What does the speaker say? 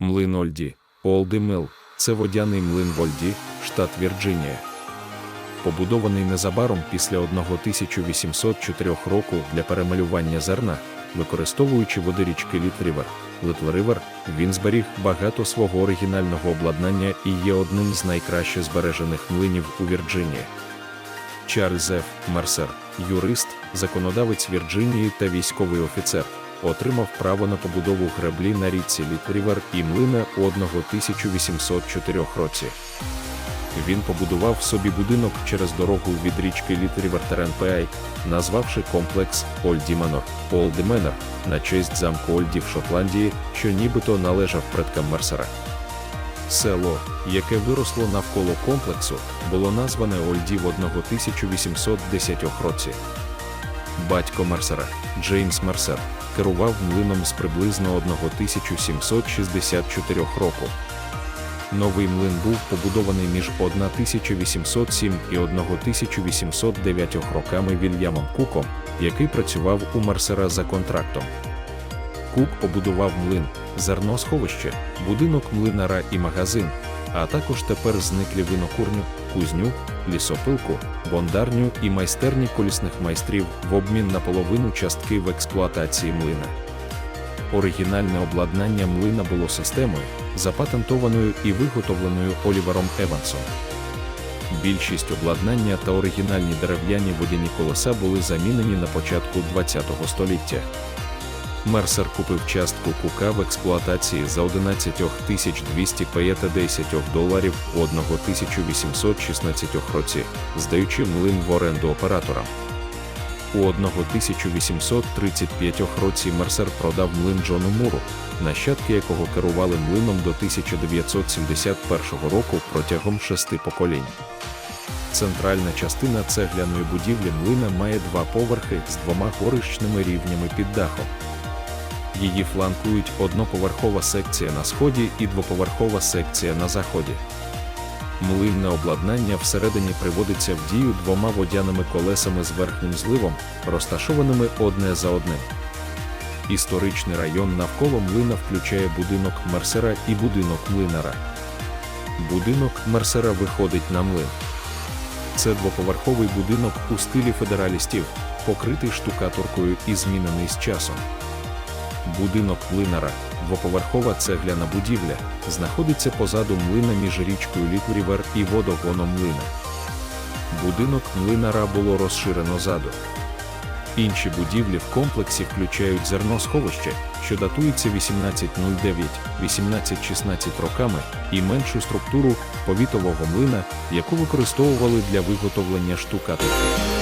Млин Ольді, Олди Мил це водяний млин в Ольді, штат Вірджинія. Побудований незабаром після 1804 року для перемалювання зерна, використовуючи води річки Літ-Рівер, Литл-Ривер, він зберіг багато свого оригінального обладнання і є одним з найкраще збережених млинів у Вірджинії. Чарльз Ф. Мерсер, юрист, законодавець Вірджинії та військовий офіцер, отримав право на побудову греблі на річці Літ-Рівер і млина у 1804 році. Він побудував собі будинок через дорогу від річки Літ-Рівер Теренпеай, назвавши комплекс Ольді Манор на честь замку Ольді в Шотландії, що нібито належав предкам Мерсера. Село, яке виросло навколо комплексу, було назване Ольді в 1810 році. Батько Мерсера, Джеймс Мерсер, керував млином з приблизно 1764 року. Новий млин був побудований між 1807 і 1809 роками Вільямом Куком, який працював у Мерсера за контрактом. Кук побудував млин, зерносховище, будинок млинара і магазин, а також тепер зниклі винокурню, кузню, лісопилку, бондарню і майстерні колісних майстрів в обмін на половину частки в експлуатації млина. Оригінальне обладнання млина було системою, запатентованою і виготовленою Олівером Евансом. Більшість обладнання та оригінальні дерев'яні водяні колеса були замінені на початку ХХ століття. Мерсер купив частку кука в експлуатації за 11 250 доларів у 1816 році, здаючи млин в оренду операторам. У 1835 році Мерсер продав млин Джону Муру, нащадки якого керували млином до 1971 року протягом шести поколінь. Центральна частина цегляної будівлі млина має два поверхи з двома горищними рівнями під дахом. Її фланкують одноповерхова секція на сході і двоповерхова секція на заході. Млинне обладнання всередині приводиться в дію двома водяними колесами з верхнім зливом, розташованими одне за одним. Історичний район навколо млина включає будинок Мерсера і будинок млинара. Будинок Мерсера виходить на млин. Це двоповерховий будинок у стилі федералістів, покритий штукатуркою і змінений з часом. Будинок млинара, двоповерхова цегляна будівля, знаходиться позаду млина між річкою Літурівер і водогоном млина. Будинок млинара було розширено заду. Інші будівлі в комплексі включають зерносховище, що датується 1809-1816 роками, і меншу структуру повітового млина, яку використовували для виготовлення штукатурки.